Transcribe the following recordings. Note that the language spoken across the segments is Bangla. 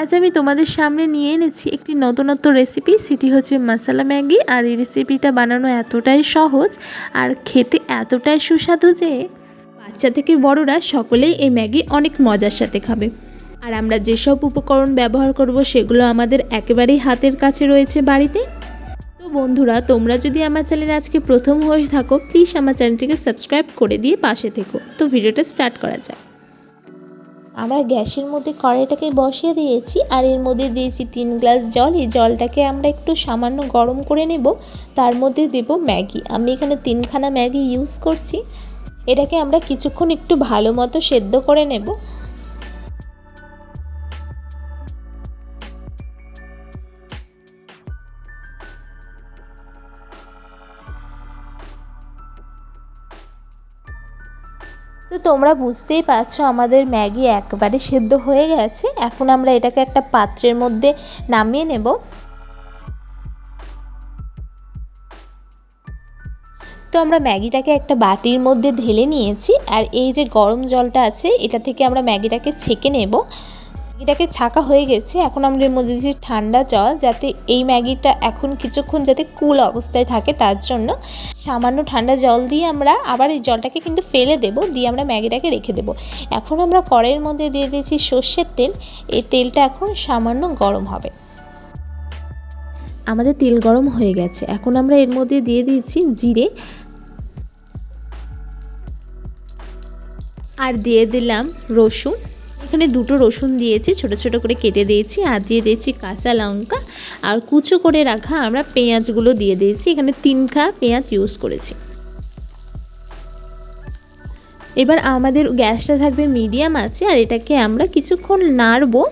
আজ আমি তোমাদের সামনে নিয়ে এনেছি একটি নতুনত্ব রেসিপি সেটি হচ্ছে মশলা ম্যাগি। আর এই রেসিপিটা বানানো এতটাই সহজ আর খেতে এতটাই সুস্বাদু যে বাচ্চা থেকে বড়রা সকলেই এই ম্যাগি অনেক মজার সাথে খাবে। আর আমরা যেসব উপকরণ ব্যবহার করব, সেগুলো আমাদের একেবারেই হাতের কাছে রয়েছে বাড়িতে। তো বন্ধুরা, তোমরা যদি আমার চ্যানেলে আজকে প্রথম হয়ে থাকো প্লিজ আমার চ্যানেলটিকে সাবস্ক্রাইব করে দিয়ে পাশে থেকো। তো ভিডিওটা স্টার্ট করা যাক। আমরা গ্যাসের মধ্যে কড়াইটাকে বসিয়ে দিয়েছি আর এর মধ্যে দিয়েছি তিন গ্লাস জল। এই জলটাকে আমরা একটু সামান্য গরম করে নেব। তার মধ্যে দেব ম্যাগি। আমি এখানে তিনখানা ম্যাগি ইউজ করছি। এটাকে আমরা কিছুক্ষণ একটু ভালো মতো সেদ্ধ করে নেব। তো তোমরা বুঝতেই পারছ আমাদের ম্যাগি একবারে সেদ্ধ হয়ে গেছে। এখন আমরা এটাকে একটা পাত্রের মধ্যে নামিয়ে নেব। তো আমরা ম্যাগিটাকে একটা বাটির মধ্যে ঢেলে নিয়েছি। আর এই যে গরম জলটা আছে, এটা থেকে আমরা ম্যাগিটাকে ছেঁকে নেব। ম্যাগিটাকে ছাকা হয়ে গেছে। এখন আমরা এর মধ্যে দিচ্ছি ঠান্ডা জল যাতে এই ম্যাগিটা এখন কিছুক্ষণ যাতে কুল অবস্থায় থাকে, তার জন্য সামান্য ঠান্ডা জল দিয়ে আমরা আবার এই জলটাকে কিন্তু ফেলে দেব, দিয়ে আমরা ম্যাগিটাকে রেখে দেব। এখন আমরা কড়াইয়ের মধ্যে দিয়ে দিয়েছি সর্ষের তেল। এই তেলটা এখন সামান্য গরম হবে। আমাদের তেল গরম হয়ে গেছে। এখন আমরা এর মধ্যে দিয়ে দিয়েছি জিরে। আর দিয়ে দিলাম রসুন। এখানে দুটো রসুন দিয়েছি, ছোট ছোট করে কেটে দিয়েছি, আর দিয়ে দিয়েছি কাঁচা লঙ্কা। আর কুচো করে রাখা আমরা পেঁয়াজগুলো দিয়ে দিয়েছি, এখানে তিন খা পেঁয়াজ ইউজ করেছি। এবার আমাদের গ্যাসটা থাকবে মিডিয়াম আছে, আর এটাকে আমরা কিছুক্ষণ নাড়বো।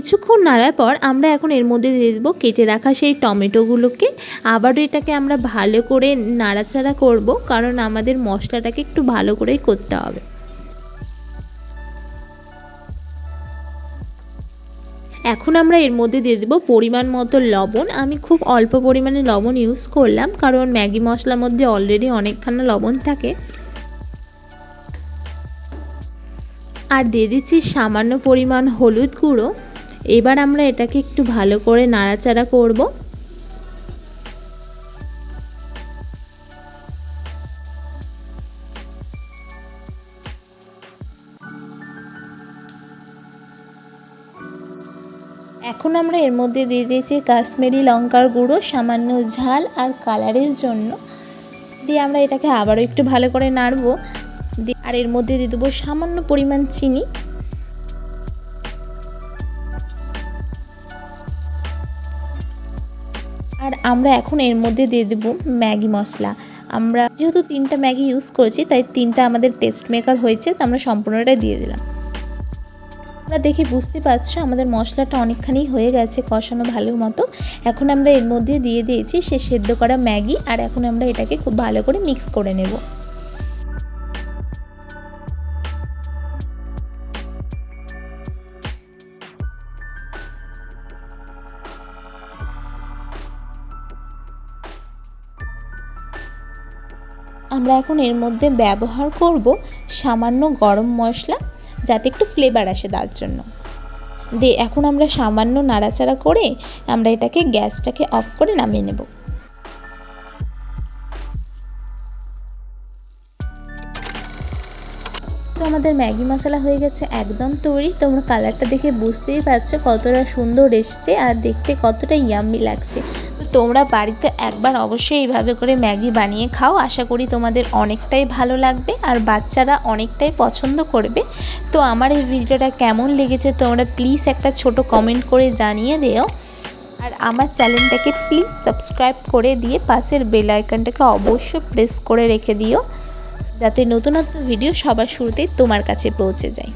কিছুক্ষণ নাড়ার পর আমরা এখন এর মধ্যে দিয়ে দেবো কেটে রাখা সেই টমেটোগুলোকে। আবারও এটাকে আমরা ভালো করে নাড়াচাড়া করব কারণ আমাদের মশলাটাকে একটু ভালো করেই করতে হবে। এখন আমরা এর মধ্যে দিয়ে দেবো পরিমাণ মতো লবণ। আমি খুব অল্প পরিমাণে লবণ ইউজ করলাম কারণ ম্যাগি মশলার মধ্যে অলরেডি অনেকখানা লবণ থাকে। আর দিয়ে দিচ্ছি সামান্য পরিমাণ হলুদ গুঁড়ো। এবার আমরা এটাকে একটু ভালো করে নাড়াচাড়া করব। এখন আমরা এর মধ্যে দিয়ে দিয়েছি কাশ্মীরি লঙ্কার গুঁড়ো, সামান্য ঝাল আর কালারের জন্য। দিয়ে আমরা এটাকে আবারও একটু ভালো করে নাড়বো। আর এর মধ্যে দিয়ে দেবো সামান্য পরিমাণ চিনি। আর আমরা এখন এর মধ্যে দিয়ে দেব ম্যাগি মশলা। আমরা যেহেতু তিনটা ম্যাগি ইউজ করেছি, তাই তিনটা আমাদের টেস্ট মেকার হয়েছে, তো আমরা সম্পূর্ণটাই দিয়ে দিলাম। আমরা দেখে বুঝতে পারছ, আমাদের মশলাটা অনেকখানি হয়ে গেছে কষানো ভালো মতো। এখন আমরা এর মধ্যে দিয়ে দিয়েছি সে সেদ্ধ করা ম্যাগি, আর এখন আমরা এটাকে খুব ভালো করে মিক্স করে নেব। আমরা এখন এর মধ্যে ব্যবহার করব সামান্য গরম মশলা যাতে একটু ফ্লেভার আসে তার জন্য। দিয়ে এখন আমরা সামান্য নাড়াচাড়া করে আমরা এটাকে গ্যাসটাকে অফ করে নামিয়ে নেব। তো আমাদের ম্যাগি মশলা হয়ে গেছে একদম তৈরি। তোমরা কালারটা দেখে বুঝতেই পারছ কতটা সুন্দর এসছে আর দেখতে কতটা ইয়াম্মি লাগছে। তোমরা বাড়িতে একবার অবশ্যই এইভাবে করে ম্যাগি বানিয়ে খাও। আশা করি তোমাদের অনেকটাই ভালো লাগবে আর বাচ্চারা অনেকটাই পছন্দ করবে। তো আমার এই ভিডিওটা কেমন লেগেছে তোমরা প্লিজ একটা ছোট কমেন্ট করে জানিয়ে দিও। আর আমার চ্যানেলটাকে প্লিজ সাবস্ক্রাইব করে দিয়ে পাশের বেল আইকনটাকে অবশ্যই প্রেস করে রেখে দিও। যাতে নতুনত্ব ভিডিও সবার শুরুতেই তোমার কাছে পৌঁছে যায়।